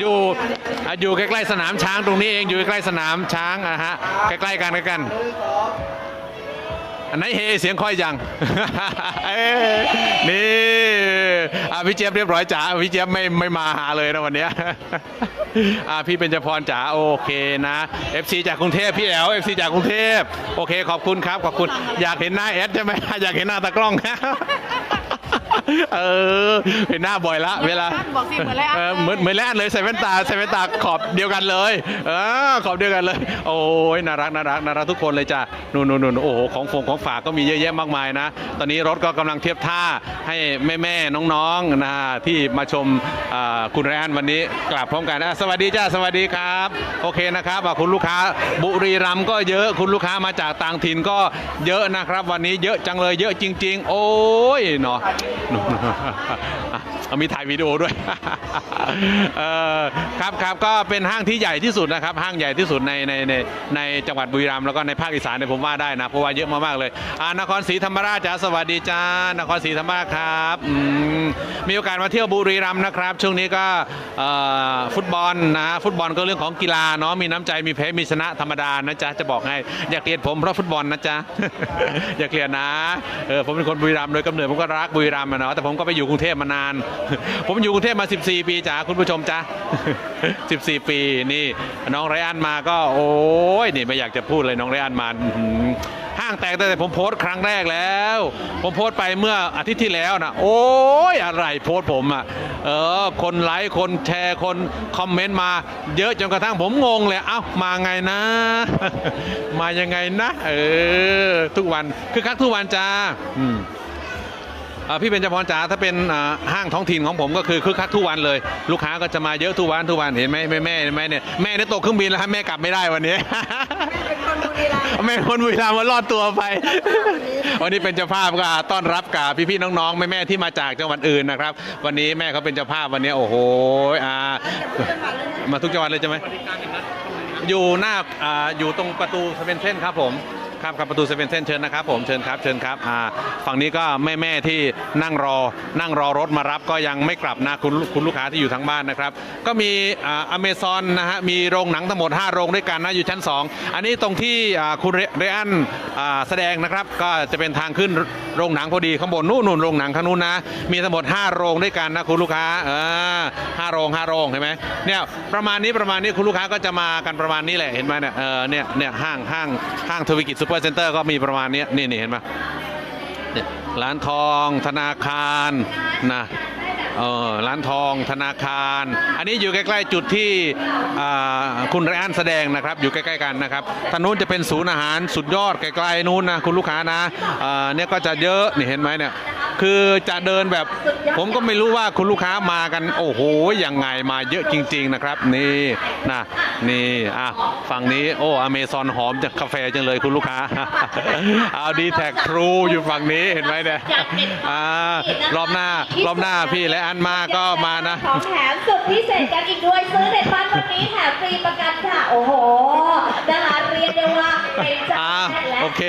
อยู่อยู่ใกล้ๆสนามช้างตรงนี้เองอยู่ใกล้ๆสนามช้างอะฮะใกล้ๆกันใกล้กัน อันไหนเฮเสียงค่อยจังนี่อะพี่เจี๊ยบเรียบร้อยจ๋าพี่เจี๊ยบไม่ไม่มาหาเลยนะวันเนี้ยอะพี่เป็นจพรจ๋าโอเคนะ FC จากกรุงเทพพี่แอล FC จากกรุงเทพโอเคขอบคุณครับขอบคุณอยากเห็นหน้าแอดใช่ไหมอยากเห็นหน้าตากล้อง เออเห็นหน้าบ่อยละ เวลาบอกสิเหมือนไรอันเออเหมือนเหมือนแรกเลยใส่แว่นตาใส่แว่นตาขอบเดียวกันเลยเออขอบเดียวกันเลย โอ้ยน่ารักน่ารักน่ารักทุกคนเลยจ้ะนู่นนู่นนู่นโอ้โหของฟงของฝากก็มีเยอะแยะมากมายนะ ตอนนี้รถก็กำลังเทียบท่าให้แม่แม่ๆน้องๆนะที่มาชมอ่าคุณไรอันวันนี้กลับพร้อมกันนะสวัสดีจ้าสวัสดีครับ โอเคนะครับอะคุณลูกค้าบุรีรัมย์ก็เยอะคุณลูกค้ามาจากต่างถิ่นก็เยอะนะครับ วันนี้เยอะจังเลยเยอะจริง ๆ โอ้ยเนาะอะ เอามีถ่ายวิดีโอด้วยเออครับครับก็เป็นห้างที่ใหญ่ที่สุดนะครับ ห้างใหญ่ที่สุดในในในในจังหวัดบุรีรัมย์แล้วก็ในภาคอีสานเนี่ยผมว่าได้นะเพราะว่าเยอะมากๆเลยอ่านครศรีธรรมราชจ้าสวัสดีจ้านครศรีธรรมราชครับมีโอกาสมาเที่ยวบุรีรัมย์นะครับ ช่วงนี้ก็ฟุตบอลนะฟุตบอลก็เรื่องของกีฬาเนาะมีน้ำใจมีแพ้มีชนะธรรมดานะจ๊ะจะบอกให้อยากเกลียดผมเพราะฟุตบอลนะจ๊ะอย่าเกลียดนะเออผมเป็นคนบุรีรัมย์โดยกำเนิดผมก็รักบุรีรัมย์นะแต่ผมก็ไปอยู่กรุงเทพมานานผมอยู่กรุงเทพมา 14 ปีจ้าคุณผู้ชมจ้า14 ปีนี่น้องไรอันมาก็โอ้ยนี่ไม่อยากจะพูดเลยน้องไรอันมาห้างแตกตั้งแต่ผมโพสต์ครั้งแรกแล้ว ผมโพสต์ไปเมื่ออาทิตย์ที่แล้วนะโอ้ยอะไรโพสต์ผมอะเออคนไลค์คนแชร์คนคอมเมนต์มา เยอะจนกระทั่งผมงงเลยเอ้ามาไงนะ มายังไงนะ เออทุกวันคือคักทุกวันจ้าอืมอ่า พี่เบญจพรจ๋าถ้าเป็นอ่าห้างท้องถิ่นของผมก็คือคึกคักทุกวันเลย ลูกค้าก็จะมาเยอะทุกวันทุกวันเห็นไหมแม่แม่เห็นไหมเนี่ยแม่เนี่ยตกเครื่องบินแล้วฮะแม่กลับไม่ได้วันนี้เป็นคนบุรีรัมย์แม่คนบุรีรัมย์มารอดตัวไป วันนี้เป็นเจ้าภาพก็ต้อนรับกับพี่ๆน้องๆแม่ๆที่มาจากจังหวัดอื่นนะครับ วันนี้แม่เขาเป็นเจ้าภาพวันนี้โอ้โหอ่ามาทุกจังหวัดเลยใช่ไหมอยู่หน้าอ่าอยู่ตรงประตูเซเว่นเทนครับผม ครับครับประตูเซเว่นเทนเชิญนะครับผมเชิญครับเชิญครับอ่าฝั่งนี้ก็แม่ๆที่นั่งรอนั่งรอรถมารับก็ยังไม่กลับนะคุณคุณลูกค้าที่อยู่ทางบ้านนะครับ ก็มีอ่าอเมซอนนะฮะมีโรงหนังทั้งหมด 5 โรงด้วยกันนะอยู่ชั้น 2 อันนี้ตรงที่อ่าคุณเรอันอ่าแสดงนะครับก็จะเป็นทางขึ้นโรงหนังพอดีข้างบนนู่นนู่นโรงหนังข้างนู้นนะมีทั้งหมด 5 โรงด้วยกันนะคุณลูกค้าเออห้าโรงห้าโรงเห็นไหมเนี่ยประมาณนี้ประมาณนี้คุณลูกค้าก็จะมากันประมาณนี้แหละเห็นไหมเนี่ยเออเนี่ยเนี่ยห้างห้างห้างทวิกิจซูเปอร์เซ็นเตอร์ก็มีประมาณนี้นี่นี่เห็นไหมร้านทองธนาคารนะเออร้านทองธนาคาร อันนี้อยู่ใกล้ๆจุดที่คุณไรอันแสดงนะครับ อยู่ใกล้ๆกันนะครับทางนู้นจะเป็นศูนย์อาหารสุดยอดไกลๆนู้นนะคุณลูกค้านะอ่าเนี่ยก็จะเยอะนี่เห็นไหมเนี่ย คือจะเดินแบบผมก็ไม่รู้ว่าคุณลูกค้ามากัน โอ้โหยังไงมาเยอะจริง ๆนะครับ นี่นะนี่อะฝั่งนี้โอ้อเมซอนหอมจากกาแฟจังเลยคุณลูกค้าเอาดีแท็กทรูอยู่ฝั่งนี้เห็นไหมเนี่ยอ่ารอบหน้ารอบหน้าพี่และอันมาก็มานะของแถมสุดพิเศษกันอีกด้วยซื้อในบ้านวันนี้แถมฟรีประกันค่ะโอ้โหนะคะเรียนได้ว่าเป็นจากอ่าและโอเค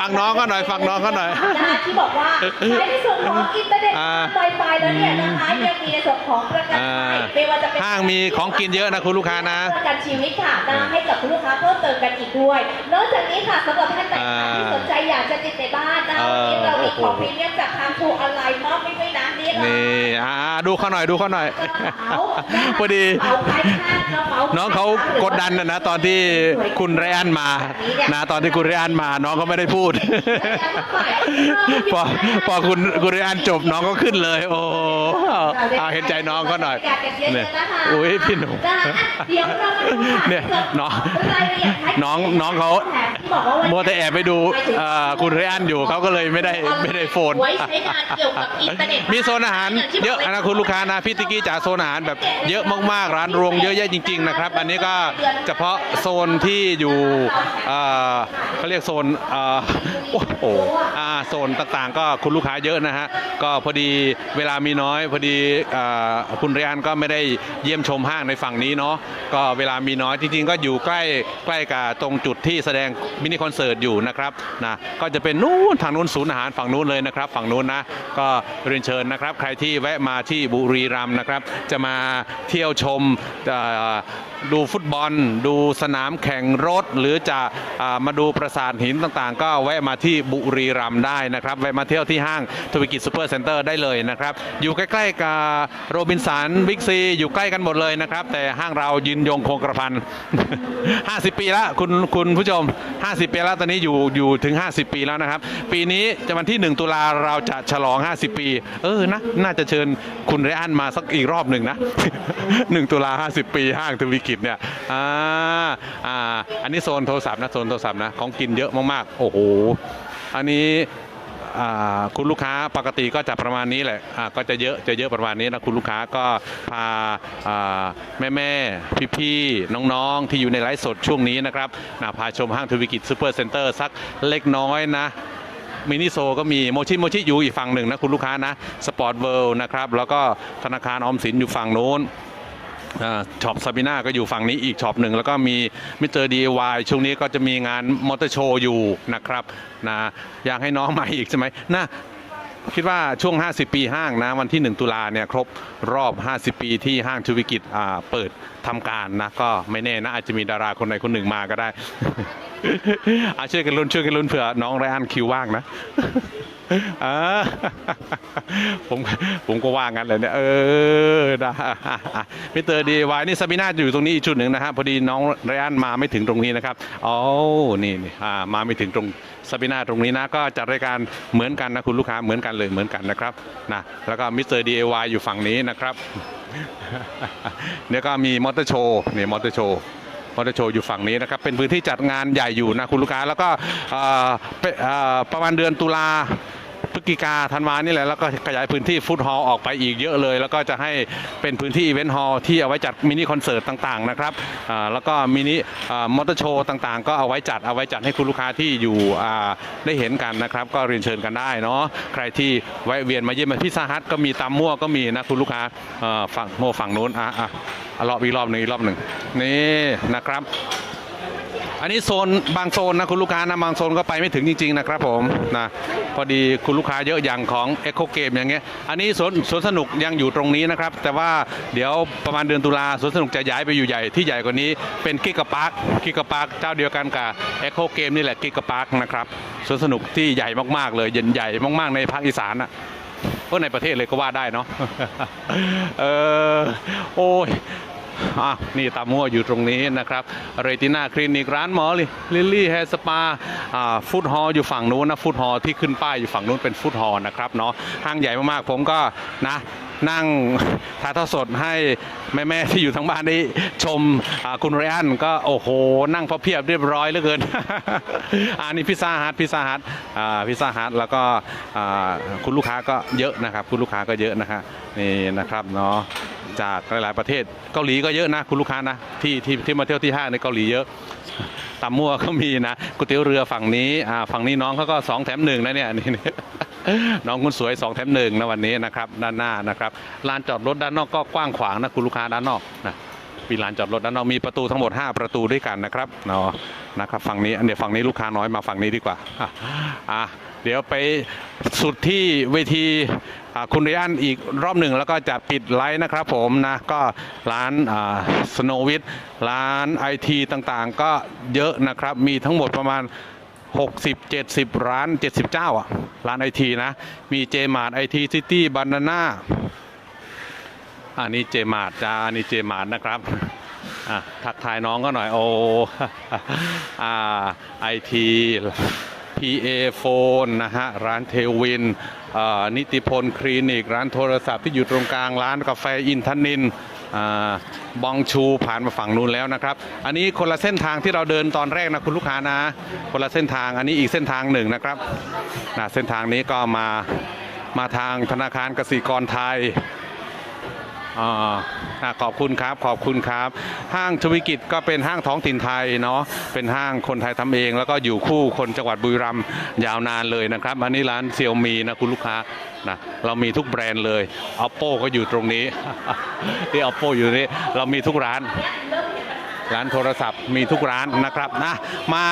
ฟังน้องเขาหน่อยฟังน้องเขาหน่อยนะคะที่บอกว่าใช้ในส่วนของอินเทอร์เน็ตอ่าไวไฟแล้วเนี่ยนะคะยังมีในส่วนของประกันอ่าภัย ไม่ว่าจะเป็นห้างมีของกินเยอะนะคุณลูกค้านะ ประกันชีวิตค่ะนะให้กับคุณลูกค้าเพิ่มเติมกันอีกด้วย นอกจากนี้ค่ะสำหรับท่านไหนค่ะที่สนใจอยากจะติดในบ้านนะคะวันนี้เรามีของพรีเมียมจากทางทูออนไลน์มอบให้ด้วยนะนี่ค่ะนี่อ่าดูเขาหน่อยดูเขาหน่อย พอดี น้องเขากดดันนะนะตอนที่คุณไรอันมานะตอนที่คุณไรอันมา น้องเขาไม่ได้พูด พอพอคุณคุณไรอันจบน้องก็ขึ้นเลย โอ้ เอาเห็นใจน้องเขาหน่อยเนี่ยอุ้ยพี่หนุ่มเดี๋ยวเรามาดูค่ะเนี่ยน้องรายละเอียดให้น้องน้องเขาที่บอกว่าวันนี้มัวแต่แอบไปดูเอ่อคุณไรอันอยู่เขาก็เลยไม่ได้ไม่ได้โฟนไว้ใช้งานเกี่ยวกับอินเทอร์เน็ตมีโซนอาหารเยอะนะคุณลูกค้านะพี่ติกกี้จ๋าโซนอาหารแบบเยอะมากๆร้านรวงเยอะแยะจริง ๆ นะครับ อันนี้ก็เฉพาะโซนที่อยู่เอ่อเขาเรียกโซนเอ่อโอ้โหอ่าโซนต่างๆ ก็คุณลูกค้าเยอะนะฮะก็พอดีเวลามีน้อยพอดีอ่าคุณเรียนก็ไม่ได้เยี่ยมชมห้างในฝั่งนี้เนาะก็เวลามีน้อยจริงๆ ก็อยู่ใกล้ใกล้กับตรงจุดที่แสดงมินิคอนเสิร์ตอยู่นะครับนะก็จะเป็นนู้นทางนู้นศูนย์อาหารฝั่งนู้นเลยนะครับฝั่งนู้นนะก็เรียนเชิญนะครับ ใครที่แวะมาที่บุรีรัมย์นะครับ จะมาเที่ยวชมดูฟุตบอล ดูสนามแข่งรถ หรือจะอมาดูปราสาทหินต่างๆ ก็แวะมาที่บุรีรัมย์ได้นะครับแวะมาเที่ยวที่ห้างทวิกิจซูเปอร์เซ็นเตอร์ได้เลยนะครับ อยู่ใกล้ๆกับโรบินสันบิ๊กซีอยู่ใกล้กันหมดเลยนะครับ แต่ห้างเรายืนยงคงกระพัน 50 ปีแล้วคุณคุณผู้ชม 50 ปีแล้วตอนนี้อยู่อยู่ถึง 50 ปีแล้วนะครับ ปีนี้จะวันที่ 1 ตุลาเราจะฉลอง 50 ปี เออนะน่าจะเชิญคุณไรอันมาสักอีกรอบหนึ่งนะ 1 ตุลา 50 ปีห้างทวีกิจเนี่ยอ่าอ่าอันนี้โซนโทรศัพท์นะโซนโทรศัพท์นะของกินเยอะมากๆ โอ้โหอันนี้ คุณลูกค้าปกติก็จะประมาณนี้แหละก็จะเยอะจะเยอะประมาณนี้นะคุณลูกค้าก็พาแม่แม่ๆพี่ๆน้องๆที่อยู่ในไลฟ์สดช่วงนี้นะครับนะพาชมห้างทวีกิจซูเปอร์เซ็นเตอร์สักเล็กน้อยนะมินิโซก็มีโมชิโมชิอยู่อีกฝั่งหนึ่งนะคุณลูกค้านะสปอร์ตเวิลด์นะครับแล้วก็ธนาคารออมสินอยู่ฝั่งโน้น ช็อปซาบิน่าก็อยู่ฝั่งนี้อีกช็อปหนึ่งแล้วก็มีมิสเตอร์ดีวายช่วงนี้ก็จะมีงานมอเตอร์โชว์อยู่นะครับนะอยากให้น้องมาอีกใช่ไหมนะคิดว่าช่วง 50 ปีห้างนะวันที่ 1 ตุลาเนี่ยครบรอบ 50 ปีที่ห้างทวิกิจเปิดทำการนะก็ไม่แน่นะอาจจะมีดาราคนใดคนหนึ่งมาก็ได้อาช่วยกันลุ้นช่วยกันลุ้นเผื่อน้องไรอันคิวว่างนะ ผมผมก็ว่างั้นเลยเนี่ยเออนะมิเตอร์ดีวายนี่ซาบิน่าอยู่ตรงนี้อีกชุดหนึ่งนะฮะพอดีน้องไรอันมาไม่ถึงตรงนี้นะครับอ๋อนี่นี่อ่ามาไม่ถึงตรงซาบิน่าตรงนี้นะก็จัดรายการเหมือนกันนะคุณลูกค้าเหมือนกันเลยเหมือนกันนะครับนะแล้วก็มิสเตอร์ดีวายอยู่ฝั่งนี้นะครับเนี่ยก็มีมอเตอร์โชว์นี่มอเตอร์โชว์มอเตอร์โชว์อยู่ฝั่งนี้นะครับเป็นพื้นที่จัดงานใหญ่อยู่นะคุณลูกค้าแล้วก็ประมาณเดือนตุลา ฤศจิกาธันวานี่แหละแล้วก็ขยายพื้นที่ฟุตฮอลล์ออกไปอีกเยอะเลย แล้วก็จะให้เป็นพื้นที่อีเวนต์ฮอลล์ที่เอาไว้จัดมินิคอนเสิร์ตต่างๆนะครับแล้วก็มินิมอเตอร์โชว์ต่างๆ ก็เอาไว้จัดเอาไว้จัดให้คุณลูกค้าที่อยู่ได้เห็นกันนะครับ ก็เรียนเชิญกันได้เนาะใครที่แวะเวียนมาเยี่ยมพิซซ่าฮัทก็มีตามมั่วก็มีนะคุณลูกค้าฝั่งโมฝั่งนู้นอะอะอะรอบอีกรอบหนึ่งอีกรอบหนึ่งนี่นะครับ อันนี้โซนบางโซนนะคุณลูกค้านะบางโซนก็ไปไม่ถึงจริงๆนะครับผมนะพอดีคุณลูกค้าเยอะอย่างของ Echo Game อย่างเงี้ยอันนี้สวนสวนสนุกยังอยู่ตรงนี้นะครับ แต่ว่าเดี๋ยวประมาณเดือนตุลาสวนสนุกจะย้ายไปอยู่ใหญ่ที่ใหญ่กว่านี้เป็นกิกะพาร์คกิกะพาร์คเจ้าเดียวกันกับ Echo Game นี่แหละกิกะพาร์คนะครับสวนสนุกที่ใหญ่มากๆเลยใหญ่มากๆในภาคอีสานอะก็ในประเทศเลยก็ว่าได้เนาะเออโอ้ย อะนี่ตามั่วอยู่ตรงนี้นะครับเรติน่าคลินิกร้านหมอลิลลี่แฮสปาอ่าฟุตฮอลอยู่ฝั่งนู้นนะฟุตฮอลที่ขึ้นป้ายอยู่ฝั่งนู้นเป็นฟุตฮอลนะครับเนาะห้างใหญ่มากๆผมก็นะนั่งถ่ายทอดสดให้แม่ๆที่อยู่ทางบ้านได้ชมคุณไรอันก็โอ้โห นั่งพอเพียบเรียบร้อยเหลือเกิน อันนี้พิซซ่าฮัทพิซซ่าฮัทพิซซ่าฮัทแล้วก็คุณลูกค้าก็เยอะนะครับ คุณลูกค้าก็เยอะนะฮะนี่นะครับเนาะ จากหลาย ๆ ประเทศ เกาหลีก็เยอะนะคุณลูกค้านะที่ที่ที่มาเที่ยวที่ห้างในเกาหลีเยอะตำมั่วก็มีนะก๋วยเตี๋ยวเรือฝั่งนี้อ่าฝั่งนี้น้องเขาก็สองแถมหนึ่งนะเนี่ยนี่น้องคุณสวยสองแถมหนึ่งนะวันนี้นะครับด้านหน้านะครับลานจอดรถด้านนอกก็กว้างขวางนะคุณลูกค้าด้านนอกนะมีลานจอดรถด้านนอกมีประตูทั้งหมด 5 ประตูด้วยกันนะครับเนาะนะครับฝั่งนี้เดี๋ยวฝั่งนี้ลูกค้าน้อยมาฝั่งนี้ดีกว่าอะเดี๋ยวไปสุดที่เวที คุณริอันอีกรอบหนึ่งแล้วก็จะปิดไลฟ์นะครับผมนะก็ร้านสโนวิทร้านไอทีต่างๆ ก็เยอะนะครับ มีทั้งหมดประมาณ 60 70 ร้าน 70 เจ้าอะร้านไอทีนะ มีเจมาร์ไอทีซิตี้บานาน่าอันนี้เจมาร์จ้าอันนี้เจมาร์นะครับอะทักทายน้องก็หน่อยโอ้อ่าไอที พีเอโฟนนะฮะ ร้านเทวิน นิติพลคลินิก ร้านโทรศัพท์ที่อยู่ตรงกลาง ร้านกาแฟอินทนินอบองชูผ่านมาฝั่งนู้นแล้วนะครับ อันนี้คนละเส้นทางที่เราเดินตอนแรกนะคุณลูกค้านะ คนละเส้นทางอันนี้อีกเส้นทางหนึ่งนะครับนะเส้นทางนี้ก็มามาทางธนาคารกสิกรไทย อ่าอะขอบคุณครับขอบคุณครับ ห้างชวิกิจก็เป็นห้างท้องถิ่นไทยเนาะเป็นห้างคนไทยทำเอง แล้วก็อยู่คู่คนจังหวัดบุรีรัมย์ยาวนานเลยนะครับอันนี้ร้านเซียวมีนะคุณลูกค้านะเรามีทุกแบรนด์เลย oppo ก็อยู่ตรงนี้ ที่ oppo อยู่นี้เรามีทุกร้าน ร้านโทรศัพท์มีทุกร้านนะครับนะมา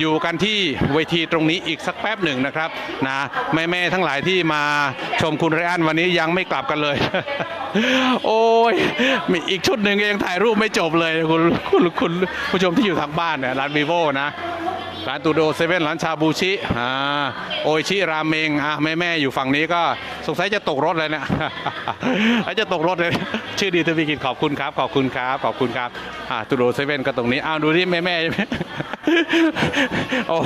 อยู่กันที่เวทีตรงนี้อีกสักแป๊บหนึ่งนะครับนะแม่ๆทั้งหลายที่มาชมคุณไรอันวันนี้ยังไม่กลับกันเลย โอ้ยมีอีกชุดหนึ่งยังถ่ายรูปไม่จบเลยคุณคุณคุณผู้ชมที่อยู่ทางบ้านเนี่ยร้านวีโวนะร้านตูโดเซเว่นร้านชาบูชิอ่าโอชิราเมงอะแม่แม่ๆอยู่ฝั่งนี้ก็สงสัยจะตกรถเลยเนี่ยอาจจะตกรถเลย ชื่อดีทวีกิจขอบคุณครับ ขอบคุณครับ ขอบคุณครับอ่าตูโดเซเว่นก็ตรงนี้อ้าวดูที่แม่แม่ๆ โอ้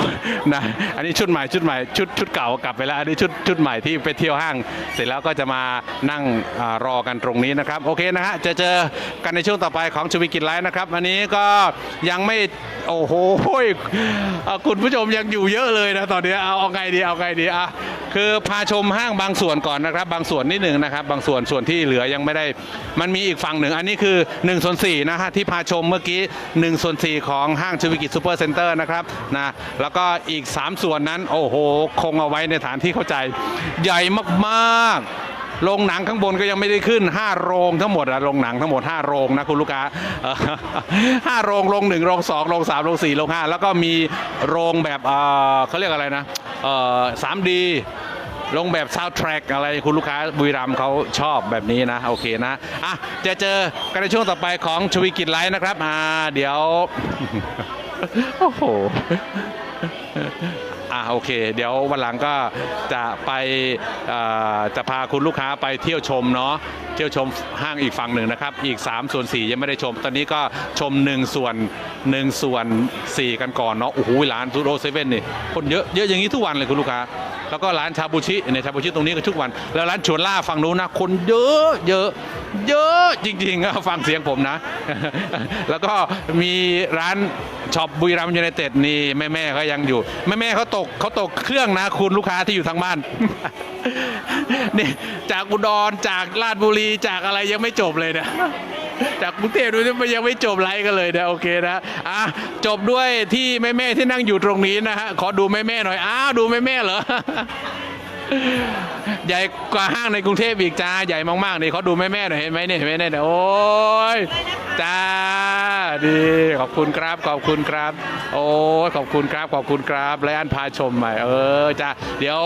นะอันนี้ชุดใหม่ชุดใหม่ชุดชุดเก่ากลับไปแล้วอันนี้ชุดชุดใหม่ที่ไปเที่ยวห้าง เสร็จแล้วก็จะมานั่งอารอกันตรงนี้นะครับ โอเคนะฮะจะเจอกันในช่วงต่อไปของชวิกิจไลฟ์นะครับอันนี้ก็ยังไม่โอ้โหคุณผู้ชมยังอยู่เยอะเลยนะตอนนี้เอาเอาไงดีเอาไงดีอะคือพาชมห้างบางส่วนก่อนนะครับ บางส่วนนิดหนึ่งนะครับ บางส่วนส่วนที่เหลือยังไม่ได้ มันมีอีกฝั่งหนึ่ง อันนี้คือ1ส่วน4นะฮะที่พาชมเมื่อกี้1ส่วน4ของห้างชวิกิจซูเปอร์เซ็นเตอร์นะครับนะแล้วก็อีก 3 ส่วนนั้น โอ้โห คงเอาไว้ในฐานที่เข้าใจ ใหญ่มากๆโรงหนังข้างบนก็ยังไม่ได้ขึ้น 5 โรงทั้งหมดอะโรงหนังทั้งหมด 5 โรงนะคุณลูกค้าห้าโรงโรงหนึ่งโรงสองโรงสามโรงสี่โรงห้าแล้วก็มีโรงแบบเอ่อเขาเรียกอะไรนะเออสามดีลงแบบซาวด์แทร็กอะไรคุณลูกค้าบุรีรัมเขาชอบแบบนี้นะ โอเคนะอะจะเจอกันในช่วงต่อไปของชวีกิจไลฟ์นะครับอ่าเดี๋ยว โอ้โหอ่าโอเค เดี๋ยววันหลังก็จะไปจะพาคุณลูกค้าไปเที่ยวชมเนาะเที่ยวชมห้างอีกฝั่งหนึ่งนะครับ อีก3ส่วน4ยังไม่ได้ชม ตอนนี้ก็ชม1ส่วน1ส่วน4กันก่อนเนาะโอ้โหร้านทูโรเซเว่นนี่คนเยอะเยอะอย่างนี้ทุกวันเลยคุณลูกค้า แล้วก็ร้านชาบูชิในชาบูชิตรงนี้ก็ทุกวัน แล้วร้านชวนล่าฝั่งนู้นนะคนเยอะเยอะเยอะจริงๆฟังเสียงผมนะ แล้วก็มีร้าน ช็อปบุรีรัมย์ยูไนเต็ดนี่แม่ๆเขายังอยู่ แม่ๆเขาตกเขาตกเครื่องนะคุณลูกค้าที่อยู่ทางบ้าน นี่จากอุดรจากราชบุรีจากอะไรยังไม่จบเลยนะจากกรุงเทพดูนี่มันยังไม่จบไลฟ์กันเลยนะโอเคนะอะจบด้วยที่แม่ๆที่นั่งอยู่ตรงนี้นะฮะขอดูแม่ๆหน่อยอ้าวดูแม่ๆเหรอใหญ่กว่าห้างในกรุงเทพอีกจ้าใหญ่มากๆนี่เขาดูแม่ๆหน่อยเห็นไหมเนี่ยเห็นไหมเนี่ยโอ้ยจ้า ดีขอบคุณครับขอบคุณครับ โอ้ขอบคุณครับขอบคุณครับไรอันพาชมใหม่เออจ้าเดี๋ยว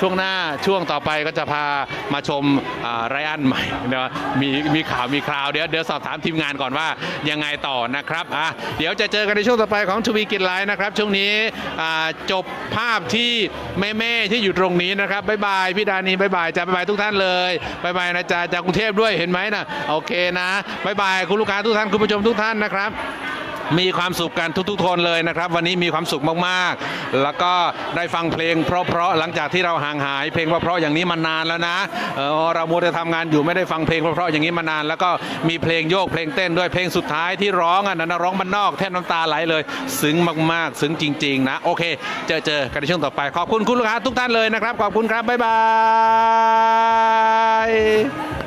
ช่วงหน้าช่วงต่อไปก็จะพามาชมอ่าไรอันใหม่เดี๋ยวมีมีข่าวมีคราวเดี๋ยวเดี๋ยวสอบถามทีมงานก่อนว่ายังไงต่อนะครับอะเดี๋ยวจะเจอกันในช่วงต่อไปของทวีกินไลน์นะครับช่วงนี้อ่าจบภาพที่แม่ๆที่อยู่ตรงนี้นะครับบ๊ายบายพี่ดานีบ๊ายบายจ้าบ๊ายบายทุกท่านเลยบ๊ายบายนะจ๊ะจากกรุงเทพด้วยเห็นไหมนะโอเคนะบ๊ายบายคุณลูกค้าทุกท่านคุณผู้ชมทุกท่านนะครับมีความสุขกันทุกๆคนเลยนะครับ วันนี้มีความสุขมากๆ แล้วก็ได้ฟังเพลง เพราะๆหลังจากที่เราห่างหาย เพลงเพราะๆอย่างนี้มานานแล้วนะเออเรามัวแต่ทำงานอยู่ไม่ได้ฟังเพลงเพราะๆอย่างนี้มานาน แล้วก็มีเพลงโยกเพลงเต้นด้วยเพลงสุดท้ายที่ร้องอะนะร้องมันนอกแทบน้ำตาไหลเลยซึ้งมากๆ ซึ้งจริง ๆ นะ โอเค เจอเจอกันในช่วงต่อไปขอบคุณคุณลูกค้าทุกท่านเลยนะครับขอบคุณครับบ๊ายบาย